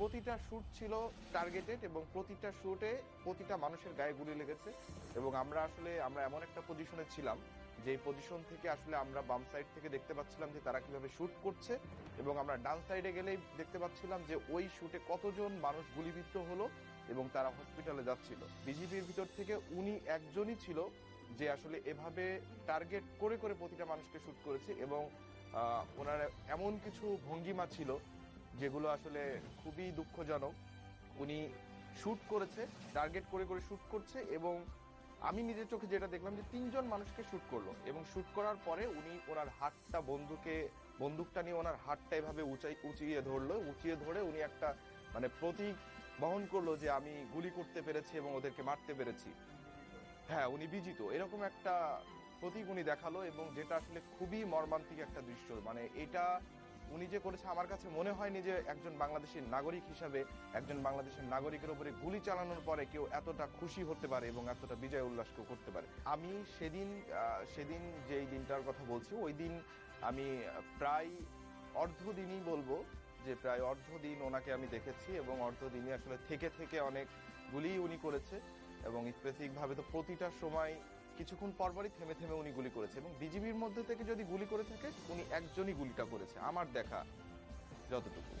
প্রতিটা শ্যুট ছিল টার্গেটেড এবং প্রতিটা শ্যুটে প্রতিটা মানুষের গায়ে গুলি লেগেছে এবং আমরা আসলে, আমরা এমন একটা পজিশনে ছিলাম যে পজিশন থেকে আসলে আমরা বাম সাইড থেকে দেখতে পাচ্ছিলাম যে তারা কীভাবে শুট করছে এবং আমরা ডান সাইডে গেলেই দেখতে পাচ্ছিলাম যে ওই শুটে কতজন মানুষ গুলিবিদ্ধ হলো এবং তারা হসপিটালে যাচ্ছিল। বিজিবির ভিতর থেকে উনি একজনই ছিল যে আসলে এভাবে টার্গেট করে করে প্রতিটা মানুষকে শুট করেছে এবং ওনার এমন কিছু ভঙ্গিমা ছিল যেগুলো আসলে খুবই দুঃখজনক। উনি শ্যুট করেছে টার্গেট করে করে শুট করছে এবং আমি নিজের চোখে যেটা দেখলাম যে তিনজন মানুষকে শুট করল এবং শ্যুট করার পরে উনি ওনার হাতটা বন্দুকে, বন্দুকটা নিয়ে ওনার হাতটা এভাবে উঁচাই, উঁচিয়ে ধরলো, উঁচিয়ে ধরে উনি একটা মানে প্রতীক বহন করল যে আমি গুলি করতে পেরেছি এবং ওদেরকে মারতে পেরেছি। হ্যাঁ উনি বিজিত। এরকম একটা প্রতীক উনি দেখাল এবং যেটা আসলে খুবই মর্মান্তিক একটা দৃশ্য। মানে এটা উনি যে করেছে, আমার কাছে মনে হয়নি যে একজন বাংলাদেশের নাগরিক হিসাবে একজন বাংলাদেশের নাগরিকের উপরে গুলি চালানোর পরে কেউ এতটা খুশি হতে পারে এবং এতটা বিজয় উল্লাস কেউ করতে পারে। আমি সেদিন সেদিন যেই দিনটার কথা বলছি, ওই দিন আমি প্রায় অর্ধ দিনই বলব যে প্রায় অর্ধ দিন ওনাকে আমি দেখেছি এবং অর্ধ দিনই আসলে থেকে থেকে অনেক গুলি উনি করেছে এবং স্পেসিফিক ভাবে তো প্রতিটা সময় কিছুক্ষণ পরপরই থেমে থেমে উনি গুলি করেছে এবং বিজিবির মধ্যে থেকে যদি গুলি করে একজনই গুলিটা করেছে আমার দেখা যতটুকু।